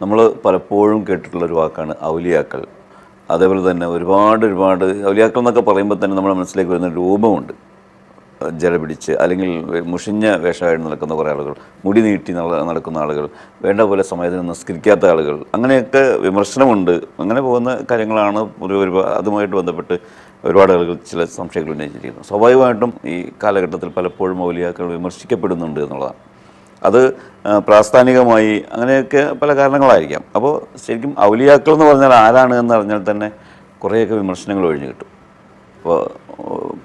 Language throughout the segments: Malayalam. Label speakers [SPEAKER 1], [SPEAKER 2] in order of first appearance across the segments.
[SPEAKER 1] നമ്മൾ പലപ്പോഴും കേട്ടിട്ടുള്ള ഒരു വാക്കാണ് ഔലിയാക്കൾ അതേപോലെ തന്നെ ഒരുപാട് ഒരുപാട് ഔലിയാക്കൾ എന്നൊക്കെ പറയുമ്പോൾ തന്നെ നമ്മുടെ മനസ്സിലേക്ക് വരുന്ന രൂപമുണ്ട്. ജല പിടിച്ച് അല്ലെങ്കിൽ മുഷിഞ്ഞ വേഷമായിട്ട് നടക്കുന്ന കുറേ ആളുകൾ മുടി നീട്ടി നടക്കുന്ന ആളുകൾ വേണ്ട പോലെ സമയത്തിന് നിസ്കരിക്കാത്ത ആളുകൾ അങ്ങനെയൊക്കെ വിമർശനമുണ്ട്. അങ്ങനെ പോകുന്ന കാര്യങ്ങളാണ് ഒരു അതുമായിട്ട് ബന്ധപ്പെട്ട് ഒരുപാട് ആളുകൾ ചില സംശയങ്ങൾ ഉന്നയിച്ചിരിക്കുന്നു സ്വാഭാവികമായിട്ടും ഈ കാലഘട്ടത്തിൽ പലപ്പോഴും മൗലിയാക്കൾ വിമർശിക്കപ്പെടുന്നുണ്ട് എന്നുള്ളതാണ്. അത് പ്രാസ്ഥാനികമായി അങ്ങനെയൊക്കെ പല കാരണങ്ങളായിരിക്കാം. അപ്പോൾ ശരിക്കും ഔലിയാക്കൾ എന്ന് പറഞ്ഞാൽ ആരാണ് എന്ന് അറിഞ്ഞാൽ തന്നെ കുറേയൊക്കെ വിമർശനങ്ങൾ ഒഴിഞ്ഞു കിട്ടും. അപ്പോൾ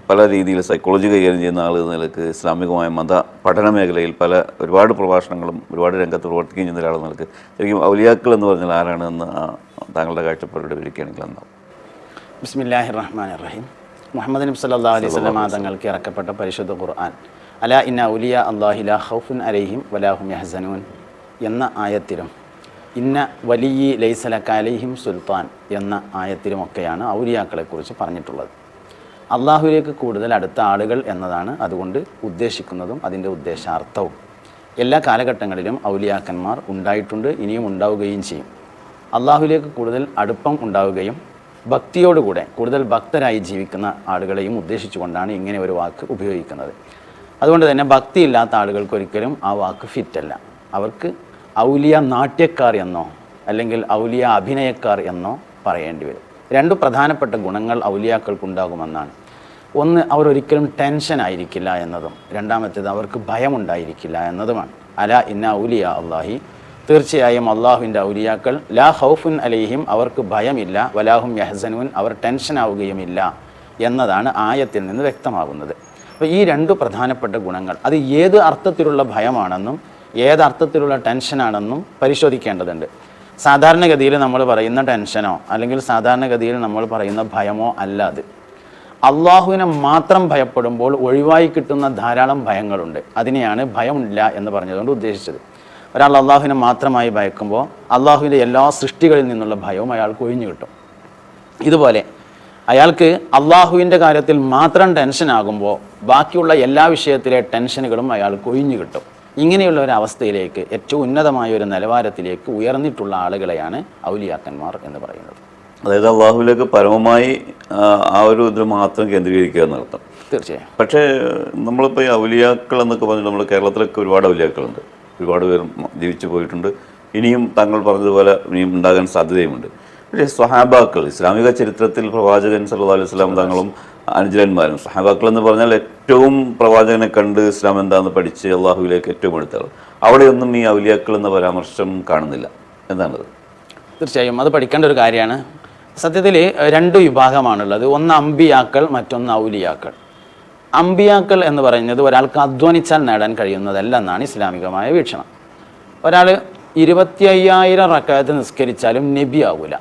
[SPEAKER 1] പല രീതിയിൽ സൈക്കോളജി കൈകാര്യം ചെയ്യുന്ന ആൾ എന്ന നിലയ്ക്ക് ഇസ്ലാമികമായ മത പഠന മേഖലയിൽ പല ഒരുപാട് പ്രഭാഷണങ്ങളും ഒരുപാട് രംഗത്ത് പ്രവർത്തിക്കുകയും ചെയ്യുന്ന ഒരാൾ നിലയ്ക്ക് ശരിക്കും ഔലിയാക്കൾ എന്ന് പറഞ്ഞാൽ ആരാണ് എന്ന് താങ്കളുടെ കാഴ്ചപ്പാടിലൂടെ വിവരിക്കുകയാണെങ്കിൽ എന്നാവും
[SPEAKER 2] ബിസ്മില്ലാഹി റഹ്മാൻ റഹീം. മുഹമ്മദ് നബി സല്ലാ അലൈഹി സ്വലമ തങ്ങൾക്ക് ഇറക്കപ്പെട്ട പരിശുദ്ധ ഖുർആൻ. അല ഇന്ന ഉലിയ അള്ളാഹില ഹൗഫുൻ അലൈഹിം വലാഹും യഹ്സനൂൻ എന്ന ആയത്തിലും ഇന്ന വലിയ ലൈസലക്ക അലൈഹിം സുൽത്താൻ എന്ന ആയത്തിലുമൊക്കെയാണ് ഔലിയാക്കളെക്കുറിച്ച് പറഞ്ഞിട്ടുള്ളത്. അള്ളാഹുലേക്ക് കൂടുതൽ അടുത്ത ആളുകൾ എന്നതാണ് അതുകൊണ്ട് ഉദ്ദേശിക്കുന്നതും അതിന്റെ ഉദ്ദേശാർത്ഥവും. എല്ലാ കാലഘട്ടങ്ങളിലും ഔലിയാക്കന്മാർ ഉണ്ടായിട്ടുണ്ട് ഇനിയും ഉണ്ടാവുകയും ചെയ്യും. അള്ളാഹുലേക്ക് കൂടുതൽ അടുപ്പം ഉണ്ടാവുകയും ഭക്തിയോടുകൂടെ കൂടുതൽ ഭക്തരായി ജീവിക്കുന്ന ആളുകളെയും ഉദ്ദേശിച്ചുകൊണ്ടാണ് ഇങ്ങനെ ഒരു വാക്ക് ഉപയോഗിക്കുന്നത്. അതുകൊണ്ട് തന്നെ ഭക്തിയില്ലാത്ത ആളുകൾക്ക് ഒരിക്കലും ആ വാക്ക് ഫിറ്റല്ല അവർക്ക് ഔലിയ നാട്യക്കാർ എന്നോ അല്ലെങ്കിൽ ഔലിയ അഭിനയക്കാർ എന്നോ പറയേണ്ടി വരും. രണ്ട് പ്രധാനപ്പെട്ട ഗുണങ്ങൾ ഔലിയാക്കൾക്കുണ്ടാകുമെന്നാണ്. ഒന്ന് അവർ ഒരിക്കലും ടെൻഷൻ ആയിരിക്കില്ല എന്നതും. രണ്ടാമത്തേത് അവർക്ക് ഭയമുണ്ടായിരിക്കില്ല എന്നതുമാണ്. അല ഇന്ന ഔലിയ അള്ളാഹി തീർച്ചയായും അള്ളാഹുവിന്റെ ഔലിയാക്കൾ ലാ ഹൗഫുൻ അലൈഹിം അവർക്ക് ഭയമില്ല വലാഹും യഹസനുൻ അവർ ടെൻഷൻ ആവുകയുമില്ല എന്നതാണ് ആയത്തിൽ നിന്ന് വ്യക്തമാകുന്നത്. അപ്പോൾ ഈ രണ്ട് പ്രധാനപ്പെട്ട ഗുണങ്ങൾ അത് ഏത് അർത്ഥത്തിലുള്ള ഭയമാണെന്നും ഏത് അർത്ഥത്തിലുള്ള ടെൻഷനാണെന്നും പരിശോധിക്കേണ്ടതുണ്ട്. സാധാരണഗതിയിൽ നമ്മൾ പറയുന്ന ടെൻഷനോ അല്ലെങ്കിൽ സാധാരണഗതിയിൽ നമ്മൾ പറയുന്ന ഭയമോ അല്ല അത്. അള്ളാഹുവിനെ മാത്രം ഭയപ്പെടുമ്പോൾ ഒഴിവായി കിട്ടുന്ന ധാരാളം ഭയങ്ങളുണ്ട്. അതിനെയാണ് ഭയമില്ല എന്ന് പറഞ്ഞതുകൊണ്ട് ഉദ്ദേശിച്ചത്. ഒരാൾ അള്ളാഹുവിനെ മാത്രമായി ഭയക്കുമ്പോൾ അള്ളാഹുവിന്റെ എല്ലാ സൃഷ്ടികളിൽ നിന്നുള്ള ഭയവും അയാൾക്ക് ഒഴിഞ്ഞു കിട്ടും. ഇതുപോലെ അയാൾക്ക് അള്ളാഹുവിന്റെ കാര്യത്തിൽ മാത്രം ടെൻഷൻ ആകുമ്പോൾ ബാക്കിയുള്ള എല്ലാ വിഷയത്തിലെ ടെൻഷനുകളും അയാൾക്ക് ഒഴിഞ്ഞു കിട്ടും. ഇങ്ങനെയുള്ള ഒരു അവസ്ഥയിലേക്ക് ഏറ്റവും ഉന്നതമായ ഒരു നിലവാരത്തിലേക്ക് ഉയർന്നിട്ടുള്ള ആളുകളെയാണ് ഔലിയാക്കന്മാർ എന്ന് പറയുന്നത്.
[SPEAKER 1] അതായത് അള്ളാഹുവിലേക്ക് പരമമായി ആ, ഒരു ഇത് മാത്രം കേന്ദ്രീകരിക്കുക എന്നർത്ഥം.
[SPEAKER 2] തീർച്ചയായും.
[SPEAKER 1] പക്ഷേ നമ്മളിപ്പോൾ ഈ ഔലിയാക്കൾ എന്നൊക്കെ പറഞ്ഞു നമ്മൾ കേരളത്തിലൊക്കെ ഒരുപാട് ഔലിയാക്കളുണ്ട്. ഒരുപാട് പേർ ജീവിച്ചു പോയിട്ടുണ്ട്. ഇനിയും താങ്കൾ പറഞ്ഞതുപോലെ ഇനിയും ഉണ്ടാകാൻ സാധ്യതയുമുണ്ട്. പക്ഷേ സ്വഹാബാക്കൾ. ഇസ്ലാമിക ചരിത്രത്തിൽ പ്രവാചകൻ സല്ലല്ലാഹു അലൈഹി വസല്ലം തങ്ങളും അനുജലന്മാരും സ്വഹാബാക്കൾ എന്ന് പറഞ്ഞാൽ ഏറ്റവും പ്രവാചകനെ കണ്ട് ഇസ്ലാം എന്താണെന്ന് പഠിച്ച് അള്ളാഹുവിലേക്ക് ഏറ്റവും അടുത്തവർ. അവിടെയൊന്നും ഈ ഔലിയാക്കൾ എന്ന പരാമർശം കാണുന്നില്ല. എന്താണത്?
[SPEAKER 2] തീർച്ചയായും അത് പഠിക്കേണ്ട ഒരു കാര്യമാണ്. സത്യത്തിൽ രണ്ട് വിഭാഗമാണുള്ളത്. ഒന്ന് അമ്പിയാക്കൾ മറ്റൊന്ന് ഔലിയാക്കൾ. അമ്പിയാക്കൾ എന്ന് പറയുന്നത് ഒരാൾക്ക് അധ്വാനിച്ചാൽ നേടാൻ കഴിയുന്നതല്ല എന്നാണ് ഇസ്ലാമികമായ വീക്ഷണം. ഒരാൾ ഇരുപത്തി അയ്യായിരം റക്കായത്ത് നിസ്കരിച്ചാലും നബി ആവൂല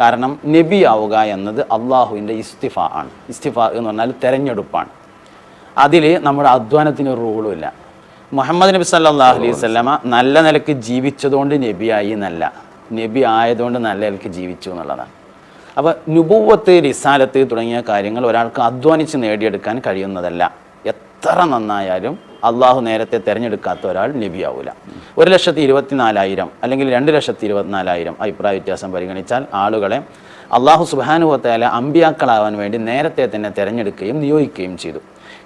[SPEAKER 2] കാരണം നബി ആവുക എന്നത് അള്ളാഹുവിന്റെ ഇസ്തിഫ ആണ്. ഇസ്തിഫ എന്ന് പറഞ്ഞാൽ തെരഞ്ഞെടുപ്പാണ്. അതിൽ നമ്മുടെ അധ്വാനത്തിന് ഒരു റൂളുമില്ല മുഹമ്മദ് നബി സല്ലാഹു അലൈഹി വസല്ലമ നല്ല നിലയ്ക്ക് ജീവിച്ചതുകൊണ്ട് നബിയായി എന്നല്ല. നബി ആയതുകൊണ്ട് നല്ല നിലയ്ക്ക് ജീവിച്ചു എന്നുള്ളതാണ്. അപ്പോൾ നുപൂവത്ത് റിസാലത്ത് തുടങ്ങിയ കാര്യങ്ങൾ ഒരാൾക്ക് അധ്വാനിച്ച് നേടിയെടുക്കാൻ കഴിയുന്നതല്ല. എത്ര നന്നായാലും അള്ളാഹു നേരത്തെ തിരഞ്ഞെടുക്കാത്ത ഒരാൾ നബിയാവൂല. ഒരു ലക്ഷത്തി ഇരുപത്തിനാലായിരം അല്ലെങ്കിൽ രണ്ട് ലക്ഷത്തി ഇരുപത്തിനാലായിരം അഭിപ്രായ വ്യത്യാസം പരിഗണിച്ചാൽ ആളുകളെ അള്ളാഹു സുബാനുഭവത്തായ അമ്പിയാക്കളാവാൻ വേണ്ടി നേരത്തെ തന്നെ തിരഞ്ഞെടുക്കുകയും നിയോഗിക്കുകയും ചെയ്തു.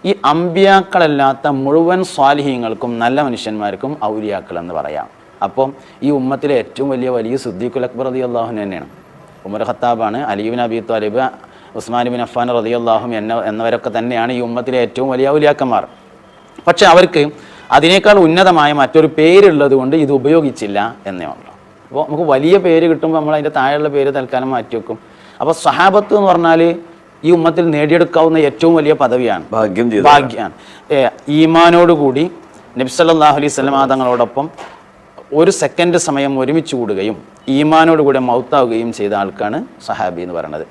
[SPEAKER 2] ഈ അമ്പിയാക്കളല്ലാത്ത മുഴുവൻ സ്വാലിഹ്യങ്ങൾക്കും നല്ല മനുഷ്യന്മാർക്കും ഔലിയാക്കൾ എന്ന് പറയാം. അപ്പം ഈ ഉമ്മത്തിലെ ഏറ്റവും വലിയ വലിയ സുദ്ദീഖുൽ അക്ബർ അലി അള്ളാഹു തന്നെയാണ്. Umar ഖത്താബാണ് Ali bin Abi Talib Usman bin Affan റതി അള്ളാഹും എന്ന എന്നവരൊക്കെ തന്നെയാണ് ഈ ഉമ്മത്തിലെ ഏറ്റവും വലിയ ഔലിയാക്കന്മാർ. പക്ഷെ അവർക്ക് അതിനേക്കാൾ ഉന്നതമായ മറ്റൊരു പേരുള്ളത് കൊണ്ട് ഇത് ഉപയോഗിച്ചില്ല എന്നേ ഉള്ളൂ. അപ്പോൾ നമുക്ക് വലിയ പേര് കിട്ടുമ്പോൾ നമ്മൾ അതിന്റെ താഴെയുള്ള പേര് തൽക്കാലം മാറ്റി വെക്കും. അപ്പോൾ സഹാബത്ത് എന്ന് പറഞ്ഞാൽ ഈ ഉമ്മത്തിൽ നേടിയെടുക്കാവുന്ന ഏറ്റവും വലിയ പദവിയാണ്.
[SPEAKER 1] ഭാഗ്യം ഭാഗ്യമാണ്
[SPEAKER 2] ഈമാനോട് കൂടി ഈമാനോടുകൂടി നബ്സല്ലാഹു അലൈഹി സ്വലമാ തങ്ങളോടൊപ്പം ഒരു സെക്കൻഡ് സമയം ഒരുമിച്ച് കൂടുകയും ഈമാനോടുകൂടെ മൗത്താവുകയും ചെയ്ത ആൾക്കാണ് സഹാബി എന്ന് പറയുന്നത്.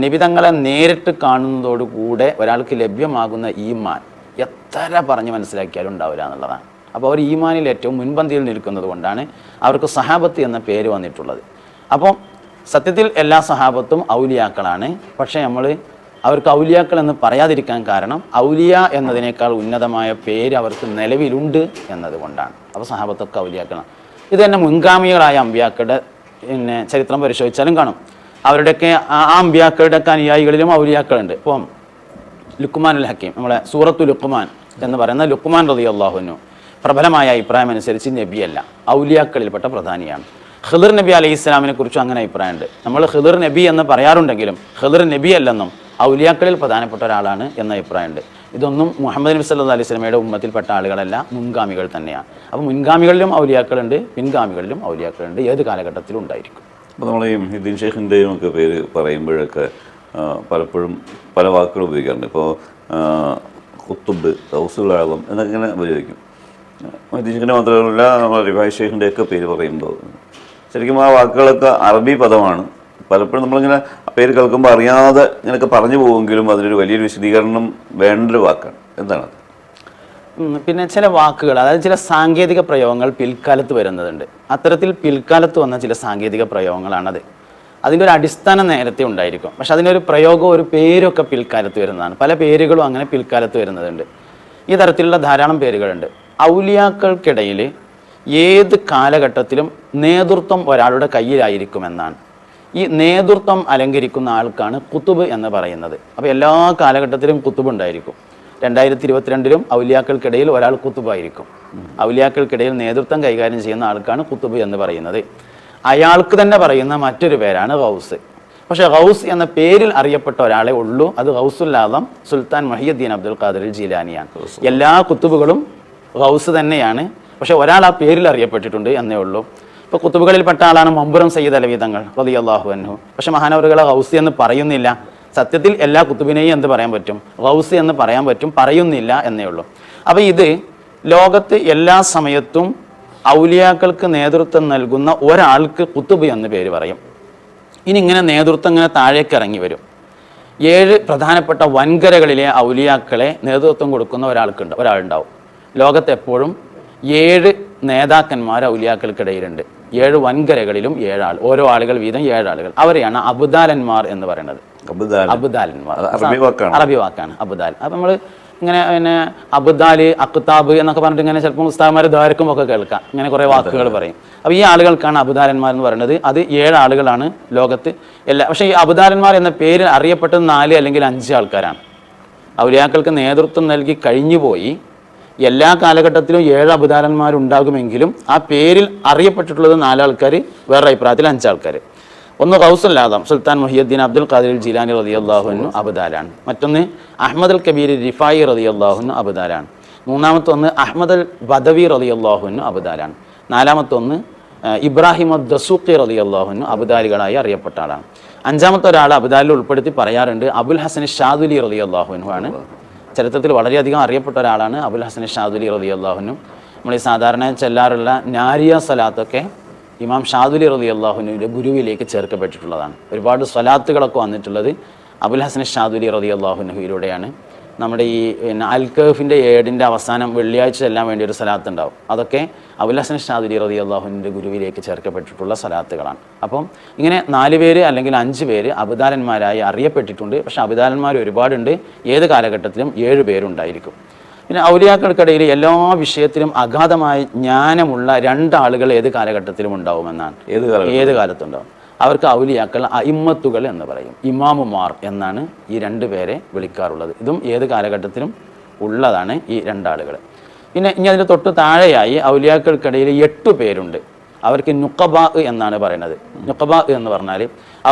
[SPEAKER 2] നബി തങ്ങളെ നേരിട്ട് കാണുന്നതോടുകൂടെ ഒരാൾക്ക് ലഭ്യമാകുന്ന ഈമാൻ എത്ര പറഞ്ഞ് മനസ്സിലാക്കിയാലും ഉണ്ടാവില്ല എന്നുള്ളതാണ്. അപ്പോൾ അവർ ഈമാനിൽ ഏറ്റവും മുൻപന്തിയിൽ നിൽക്കുന്നത് കൊണ്ടാണ് അവർക്ക് സഹാബത്ത് എന്ന പേര് വന്നിട്ടുള്ളത്. അപ്പോൾ സത്യത്തിൽ എല്ലാ സഹാബത്തും ഔലിയാക്കളാണ്. പക്ഷേ നമ്മൾ അവർക്ക് ഔലിയാക്കൾ എന്ന് പറയാതിരിക്കാൻ കാരണം ഔലിയ എന്നതിനേക്കാൾ ഉന്നതമായ പേര് അവർക്ക് നിലവിലുണ്ട് എന്നതുകൊണ്ടാണ് അപ്പോൾ സഹാബത്തൊക്കെ ഔലിയാക്കളാണ്. ഇത് തന്നെ മുൻഗാമികളായ അമ്പിയാക്കളുടെ പിന്നെ ചരിത്രം പരിശോധിച്ചാലും കാണും. അവരുടെയൊക്കെ ആ ആ അമ്പ്യാക്കളുടെയൊക്കെ അനുയായികളിലും ഔലിയാക്കളുണ്ട്. ഇപ്പം ലുക്കുമാൻ അൽ ഹക്കീം നമ്മളെ സൂറത്തു ലുക്കുമാൻ എന്ന് പറയുന്ന ലുക്കുമാൻ റതി അള്ളാഹുനു പ്രബലമായ അഭിപ്രായം അനുസരിച്ച് നബിയല്ല ഔലിയാക്കളിൽപ്പെട്ട പ്രധാനിയാണ്. ഖിദർ നബി അലൈഹി ഇസ്ലാമിനെ കുറിച്ചും അങ്ങനെ അഭിപ്രായമുണ്ട്. നമ്മൾ ഖിദർ നബി എന്ന് പറയാറുണ്ടെങ്കിലും ഖിദർ നബി അല്ലെന്നും ഔലിയാക്കളിൽ പ്രധാനപ്പെട്ട ഒരാളാണ് എന്ന അഭിപ്രായമുണ്ട്. ഇതൊന്നും മുഹമ്മദ് നബി സല്ലാ അലൈഹി സ്വലമയുടെ ഉമ്മത്തിൽപ്പെട്ട ആളുകളല്ല മുൻഗാമികൾ തന്നെയാണ്. അപ്പോൾ മുൻഗാമികളിലും ഔലിയാക്കളുണ്ട് പിൻഗാമികളിലും ഔലിയാക്കളുണ്ട്. ഏത് കാലഘട്ടത്തിലും ഉണ്ടായിരിക്കും.
[SPEAKER 1] അപ്പോൾ നമ്മൾ ഈ ഹിദ്ദീൻ ഷെയ്ഖിന്റെയും ഒക്കെ പേര് പറയുമ്പോഴൊക്കെ പലപ്പോഴും പല വാക്കുകൾ ഉപയോഗിക്കാറുണ്ട്. ഇപ്പോൾ കുത്തുബ് ഹൗസുലാളം എന്നൊക്കെ ഇങ്ങനെ ഉപയോഗിക്കും. ഹിദ്ദീൻ ഷെയ്ഖിന്റെ മാത്രമല്ല നമ്മൾ റിഫായ് ഷെയ്ഖിന്റെ ഒക്കെ പേര് പറയുമ്പോൾ ശരിക്കും ആ വാക്കുകളൊക്കെ അറബി പദമാണ്. പലപ്പോഴും നമ്മളിങ്ങനെ പേര് കേൾക്കുമ്പോൾ അറിയാതെ ഇങ്ങനെയൊക്കെ പറഞ്ഞു പോകുമെങ്കിലും അതിനൊരു വലിയൊരു വിശദീകരണം വേണ്ടൊരു വാക്കാണ്. എന്താണ്
[SPEAKER 2] പിന്നെ ചില വാക്കുകൾ അതായത് ചില സാങ്കേതിക പ്രയോഗങ്ങൾ പിൽക്കാലത്ത് വരുന്നതുണ്ട്. അത്തരത്തിൽ പിൽക്കാലത്ത് വന്ന ചില സാങ്കേതിക പ്രയോഗങ്ങളാണത്. അതിന്റെ ഒരു അടിസ്ഥാനം നേരത്തെ ഉണ്ടായിരിക്കും. പക്ഷെ അതിനൊരു പ്രയോഗം ഒരു പേരൊക്കെ പിൽക്കാലത്ത് വരുന്നതാണ്. പല പേരുകളും അങ്ങനെ പിൽക്കാലത്ത് വരുന്നതുണ്ട്. ഈ തരത്തിലുള്ള ധാരാളം പേരുകളുണ്ട്. ഔലിയാക്കൾക്കിടയിൽ ഏത് കാലഘട്ടത്തിലും നേതൃത്വം ഒരാളുടെ കയ്യിലായിരിക്കുമെന്നാണ്. ഈ നേതൃത്വം അലങ്കരിക്കുന്ന ആൾക്കാണ് കുത്തുബ് എന്ന് പറയുന്നത്. അപ്പോൾ എല്ലാ കാലഘട്ടത്തിലും കുത്തുബ് ഉണ്ടായിരിക്കും. രണ്ടായിരത്തി ഇരുപത്തിരണ്ടിലും ഔലിയാക്കൾക്കിടയിൽ ഒരാൾ കുത്തുബായിരിക്കും. ഔലിയാക്കൾക്കിടയിൽ നേതൃത്വം കൈകാര്യം ചെയ്യുന്ന ആൾക്കാണ് കുത്തുബ് എന്ന് പറയുന്നത്. അയാൾക്ക് തന്നെ പറയുന്ന മറ്റൊരു പേരാണ് ഗൗസ്. പക്ഷേ ഗൗസ് എന്ന പേരിൽ അറിയപ്പെട്ട ഒരാളെ ഉള്ളൂ. അത് ഹൗസുല്ലാദം സുൽത്താൻ മഹിയുദ്ദീൻ അബ്ദുൽ ഖാദർ ജീലാനിയാണ്. എല്ലാ കുത്തുബുകളും ഗൗസ് തന്നെയാണ്. പക്ഷെ ഒരാൾ ആ പേരിൽ അറിയപ്പെട്ടിട്ടുണ്ട് എന്നേ ഉള്ളൂ. ഇപ്പോൾ കുത്തുബുകളിൽപ്പെട്ട ആളാണ് മമ്പുറം സയ്യിദ് അലവി തങ്ങൾ റതി അള്ളാഹു അൻഹു. പക്ഷെ മഹാനവറുകളെ ഹൗസ് എന്ന് പറയുന്നില്ല. സത്യത്തിൽ എല്ലാ കുത്തുബിനെയും എന്ത് പറയാൻ പറ്റും? റൗസ് എന്ന് പറയാൻ പറ്റും പറയുന്നില്ല എന്നേ ഉള്ളൂ. അപ്പോൾ ഇത് ലോകത്ത് എല്ലാ സമയത്തും ഔലിയാക്കൾക്ക് നേതൃത്വം നൽകുന്ന ഒരാൾക്ക് കുത്തുബ് എന്ന് പേര് പറയും. ഇനി ഇങ്ങനെ നേതൃത്വം ഇങ്ങനെ താഴേക്ക് ഇറങ്ങി വരും. ഏഴ് പ്രധാനപ്പെട്ട വൻകരകളിലെ ഔലിയാക്കളെ നേതൃത്വം കൊടുക്കുന്ന ഒരാൾക്കുണ്ട് ഒരാളുണ്ടാവും. ലോകത്ത് എപ്പോഴും ഏഴ് നേതാക്കന്മാർ ഔലിയാക്കൾക്കിടയിലുണ്ട്. ഏഴ് വൻകരകളിലും ഏഴാൾ ഓരോ ആളുകൾ വീതം ഏഴാളുകൾ. അവരെയാണ് അബുദാലന്മാർ എന്ന് പറയുന്നത്.
[SPEAKER 1] അബുദാൽ അറബി വാക്കാണ്.
[SPEAKER 2] അബുദാൽ അപ്പം നമ്മൾ ഇങ്ങനെ പിന്നെ അബുദാൽ അക്താബ് എന്നൊക്കെ പറഞ്ഞിട്ട് ഇങ്ങനെ ചിലപ്പോൾ ഉസ്താദ്മാർ ദ്വാരക്കും ഒക്കെ കേൾക്കാം. ഇങ്ങനെ കുറേ വാക്കുകൾ പറയും. അപ്പോൾ ഈ ആളുകൾക്കാണ് അബുദാലന്മാർ എന്ന് പറയുന്നത്. അത് ഏഴ് ആളുകളാണ് ലോകത്ത് എല്ലാ പക്ഷേ ഈ അബുദാലന്മാർ എന്ന പേരിൽ അറിയപ്പെട്ടത് നാല് അല്ലെങ്കിൽ അഞ്ച് ആൾക്കാരാണ്. ഔലിയാക്കൾക്ക് നേതൃത്വം നൽകി കഴിഞ്ഞുപോയി എല്ലാ കാലഘട്ടത്തിലും ഏഴ് അബുദാലന്മാരുണ്ടാകുമെങ്കിലും ആ പേരിൽ അറിയപ്പെട്ടിട്ടുള്ളത് നാലാൾക്കാർ വേറെ അഭിപ്രായത്തിൽ അഞ്ചാൾക്കാർ ഒന്ന് Adam Sultan Muhiyuddin Abdul Qadir Jilani റതി അള്ളാഹുനു അബുദാലാണ്. മറ്റൊന്ന് അഹമ്മദ് അൽ കബീർ റിഫായി റതി അള്ളാഹുനു അബുദാലാണ്. മൂന്നാമത്തെ ഒന്ന് അഹമ്മദ് അൽ ബദവി റതി അള്ളാഹുനു അബുദാലാണ്. നാലാമത്തെ ഒന്ന് ഇബ്രാഹിം അദ് ദസൂഖി റതി അള്ളാഹുനു അബുദാലികളായി അറിയപ്പെട്ട ആളാണ്. അഞ്ചാമത്തെ ഒരാൾ അബുദാലിൽ ഉൾപ്പെടുത്തി പറയാറുണ്ട് അബുൽ ഹസൻ ഷാദുലി റതി അള്ളാഹുനു ആണ്. ചരിത്രത്തിൽ വളരെയധികം അറിയപ്പെട്ട ഒരാളാണ് അബുൽ ഹസൻ ഷാദുലി റതി അള്ളാഹുനു നമ്മൾ ഈ സാധാരണ ചെല്ലാറുള്ള നാരിയ സ്വലാത്തൊക്കെ ഇമാം ഷാദുലി റതി അള്ളാഹുനുവിന്റെ ഗുരുവിലേക്ക് ചേർക്കപ്പെട്ടിട്ടുള്ളതാണ്. ഒരുപാട് സ്വലാത്തുകളൊക്കെ വന്നിട്ടുള്ളത് അബുൽ ഹസൻ ഷാദുലി റതി അള്ളാഹുനഹുയിലൂടെയാണ് നമ്മുടെ ഈ പിന്നെ അൽക്കഫിന്റെ ഏടിന്റെ അവസാനം വെള്ളിയാഴ്ച വേണ്ടി ഒരു സലാത്ത് ഉണ്ടാവും അതൊക്കെ അബുൽ ഹസൻ ഷാദുലി റതി അള്ളാഹുവിന്റെ ഗുരുവിലേക്ക് ചേർക്കപ്പെട്ടിട്ടുള്ള സലാത്തുകളാണ് അപ്പം ഇങ്ങനെ നാല് പേര് അല്ലെങ്കിൽ അഞ്ച് പേര് അബുദാലന്മാരായി അറിയപ്പെട്ടിട്ടുണ്ട്. പക്ഷേ അബുദാലന്മാർ ഒരുപാടുണ്ട്. ഏത് കാലഘട്ടത്തിലും ഏഴ് പേരുണ്ടായിരിക്കും. പിന്നെ ഔലിയാക്കൾക്കിടയിൽ എല്ലാ വിഷയത്തിലും അഗാധമായ ജ്ഞാനമുള്ള രണ്ടാളുകൾ ഏത് കാലഘട്ടത്തിലും ഉണ്ടാവുമെന്നാണ്.
[SPEAKER 1] ഏത്
[SPEAKER 2] ഏത് കാലത്തുണ്ടാവും? അവർക്ക് ഔലിയാക്കൾ അയിമ്മത്തുകൾ എന്ന് പറയും. ഇമാമുമാർ എന്നാണ് ഈ രണ്ട് പേരെ വിളിക്കാറുള്ളത്. ഇതും ഏത് കാലഘട്ടത്തിലും ഉള്ളതാണ് ഈ രണ്ടാളുകൾ. പിന്നെ ഇനി അതിന്റെ തൊട്ട് താഴെയായി ഔലിയാക്കൾക്കിടയിൽ എട്ട് പേരുണ്ട്. അവർക്ക് നുക്കബാ എന്നാണ് പറയുന്നത്. നുക്കബാ എന്ന് പറഞ്ഞാൽ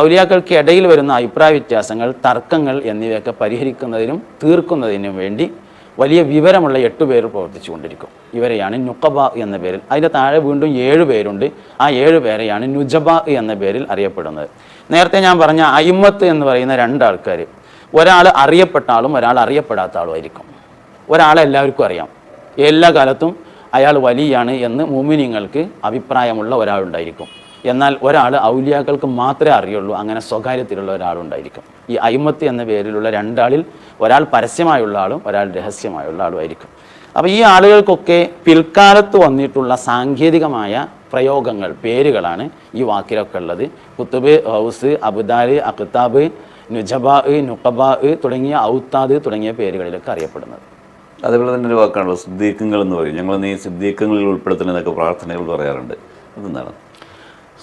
[SPEAKER 2] ഔലിയാക്കൾക്ക് ഇടയിൽ വരുന്ന അഭിപ്രായ വ്യത്യാസങ്ങൾ തർക്കങ്ങൾ എന്നിവയൊക്കെ പരിഹരിക്കുന്നതിനും തീർക്കുന്നതിനും വേണ്ടി വലിയ വിവരമുള്ള എട്ട് പേർ പ്രവർത്തിച്ചു കൊണ്ടിരിക്കും ഇവരെയാണ് നുക്കബ എന്ന പേരിൽ. അതിന്റെ താഴെ വീണ്ടും ഏഴ് പേരുണ്ട്. ആ ഏഴ് പേരെയാണ് നുജബ എന്ന പേരിൽ അറിയപ്പെടുന്നത്. നേരത്തെ ഞാൻ പറഞ്ഞ അയിമത്ത് എന്ന് പറയുന്ന രണ്ടാൾക്കാർ ഒരാൾ അറിയപ്പെട്ട ആളും ഒരാൾ അറിയപ്പെടാത്ത ആളുമായിരിക്കും ഒരാളെ എല്ലാവർക്കും അറിയാം. എല്ലാ കാലത്തും അയാൾ വലിയാണ് എന്ന് മുമിനിങ്ങൾക്ക് അഭിപ്രായമുള്ള ഒരാളുണ്ടായിരിക്കും. എന്നാൽ ഒരാൾ ഔലിയാക്കൾക്ക് മാത്രമേ അറിയുള്ളൂ അങ്ങനെ സ്വകാര്യത്തിലുള്ള ഒരാളുണ്ടായിരിക്കും. ഈ അയിമത്ത് എന്ന പേരിലുള്ള രണ്ടാളിൽ ഒരാൾ പരസ്യമായുള്ള ആളും ഒരാൾ രഹസ്യമായുള്ള ആളും ആയിരിക്കും. അപ്പോൾ ഈ ആളുകൾക്കൊക്കെ പിൽക്കാലത്ത് വന്നിട്ടുള്ള സാങ്കേതികമായ പ്രയോഗങ്ങൾ പേരുകളാണ് ഈ വാക്കിലൊക്കെ ഉള്ളത്. കുത്തുബ് ഹൗസ് അബുദാൽ അഖ്താബ് നുജബാ നുക്കബാ തുടങ്ങിയ ഔത്താദ് തുടങ്ങിയ പേരുകളിലൊക്കെ അറിയപ്പെടുന്നത്.
[SPEAKER 1] അതേപോലെ തന്നെ ഒരു വാക്കാണല്ലോ സിദ്ദീഖങ്ങൾ എന്ന് പറയും. ഞങ്ങൾ നീ സിദ്ദീഖങ്ങളിൽ ഉൾപ്പെടുത്തണമെന്നൊക്കെ പ്രാർത്ഥനകൾ പറയാറുണ്ട്. അതെന്താണ്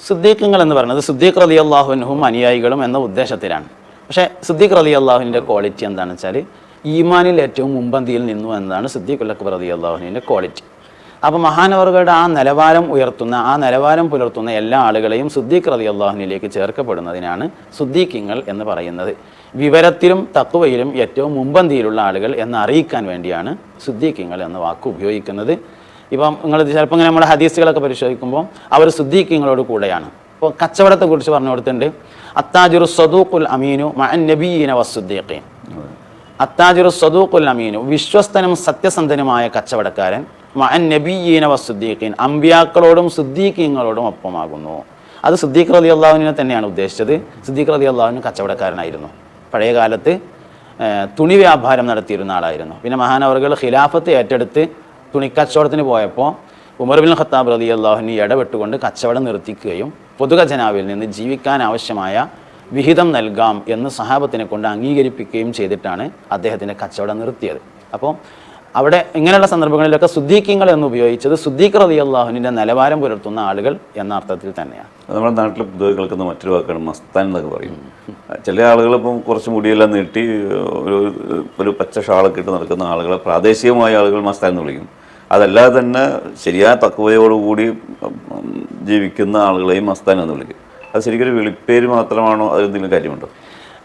[SPEAKER 2] സുദ്ദീഖുകൾ എന്ന് പറയുന്നത് സുദ്ദീഖ് റലി അള്ളാഹുവിനും അനുയായികളും എന്ന ഉദ്ദേശത്തിലാണ്. പക്ഷേ സുദ്ദീഖ് റലി അള്ളാഹുവിന്റെ ക്വാളിറ്റി എന്താണെന്ന് വെച്ചാൽ ഈമാനിൽ ഏറ്റവും മുമ്പന്തിയിൽ നിന്നു എന്നതാണ് സുദ്ദീഖ് അക്ബർ റലി അള്ളാഹുവിന്റെ ക്വാളിറ്റി അപ്പോൾ മഹാനവറുകളുടെ ആ നിലവാരം ഉയർത്തുന്ന ആ നിലവാരം പുലർത്തുന്ന എല്ലാ ആളുകളെയും സുദ്ദീഖ് റലി അള്ളാഹുവിനിലേക്ക് ചേർക്കപ്പെടുന്നതിനാണ് സുദ്ദീഖിങ്ങൾ എന്ന് പറയുന്നത്. വിവരത്തിലും തത്വയിലും ഏറ്റവും മുമ്പന്തിയിലുള്ള ആളുകൾ എന്ന് അറിയിക്കാൻ വേണ്ടിയാണ് സുദ്ദീഖിങ്ങൾ എന്ന വാക്ക് ഉപയോഗിക്കുന്നത്. ഇപ്പം നിങ്ങൾ ചിലപ്പോൾ ഇങ്ങനെ നമ്മുടെ ഹദീസുകളൊക്കെ പരിശോധിക്കുമ്പോൾ അവർ സുദ്ദീഖിങ്ങളോട് കൂടെയാണ്. ഇപ്പോൾ കച്ചവടത്തെക്കുറിച്ച് പറഞ്ഞു കൊടുത്തിട്ടുണ്ട്. അത്താജുറു സദൂഖുൽ അമീനു മഅൻ നബീന വസുദ്ദീഖീൻ അത്താജുറു സദൂഖുൽ അമീനു വിശ്വസ്തനും സത്യസന്ധനുമായ കച്ചവടക്കാരൻ മഅൻ നബീന വസുദ്ദീഖീൻ അമ്പിയാക്കളോടും സുദ്ദീഖീങ്ങളോടും ഒപ്പമാകുന്നു. അത് സുദ്ദീഖ് റതി അള്ളാഹുവിനെ തന്നെയാണ് ഉദ്ദേശിച്ചത്. സുദ്ദീഖ് റതി അള്ളാഹുവിന് കച്ചവടക്കാരനായിരുന്നു. പഴയ കാലത്ത് തുണി വ്യാപാരം നടത്തിയിരുന്ന ആളായിരുന്നു. പിന്നെ മഹാനവറുകൾ ഖിലാഫത്ത് ഏറ്റെടുത്ത് തുണിക്കച്ചവടത്തിന് പോയപ്പോൾ ഉമർബിൻ ഖത്താബ് റലി അള്ളാഹുവിന് ഇടപെട്ടുകൊണ്ട് കച്ചവടം നിർത്തിക്കുകയും പൊതുഖജനാവിൽ നിന്ന് ജീവിക്കാൻ ആവശ്യമായ വിഹിതം നൽകാം എന്ന് സഹാബത്തിനെ കൊണ്ട് അംഗീകരിപ്പിക്കുകയും ചെയ്തിട്ടാണ് അദ്ദേഹത്തിന്റെ കച്ചവടം നിർത്തിയത്. അപ്പോൾ അവിടെ ഇങ്ങനെയുള്ള സന്ദർഭങ്ങളിലൊക്കെ സുദ്ദീഖിങ്ങൾ എന്ന് ഉപയോഗിച്ചത് സുദ്ദീഖ് റലി അള്ളാഹുവിന്റെ നിലവാരം പുലർത്തുന്ന ആളുകൾ എന്ന അർത്ഥത്തിൽ തന്നെയാണ്.
[SPEAKER 1] നമ്മുടെ നാട്ടിൽ പൊതുവെ കേൾക്കുന്ന മറ്റൊരു വാക്കാണ് മസ്താൻ എന്നൊക്കെ പറയും. ചില ആളുകൾ ഇപ്പം കുറച്ച് മുടിയെല്ലാം നീട്ടി ഒരു ഒരു പച്ച ഷാളൊക്കെ ഇട്ട് നടക്കുന്ന ആളുകളെ പ്രാദേശികമായ ആളുകൾ മസ്താൻ എന്ന് വിളിക്കും. അതല്ലാതെ തന്നെ ശരിയായ തക്കവയോടുകൂടി ഉം, ജീവിക്കുന്ന ആളുകളെയും മസ്താൻ എന്ന് വിളിക്കും. അത് ശരിക്കൊരു വിളിപ്പേര് മാത്രമാണോ അതെന്തെങ്കിലും കാര്യമുണ്ടോ?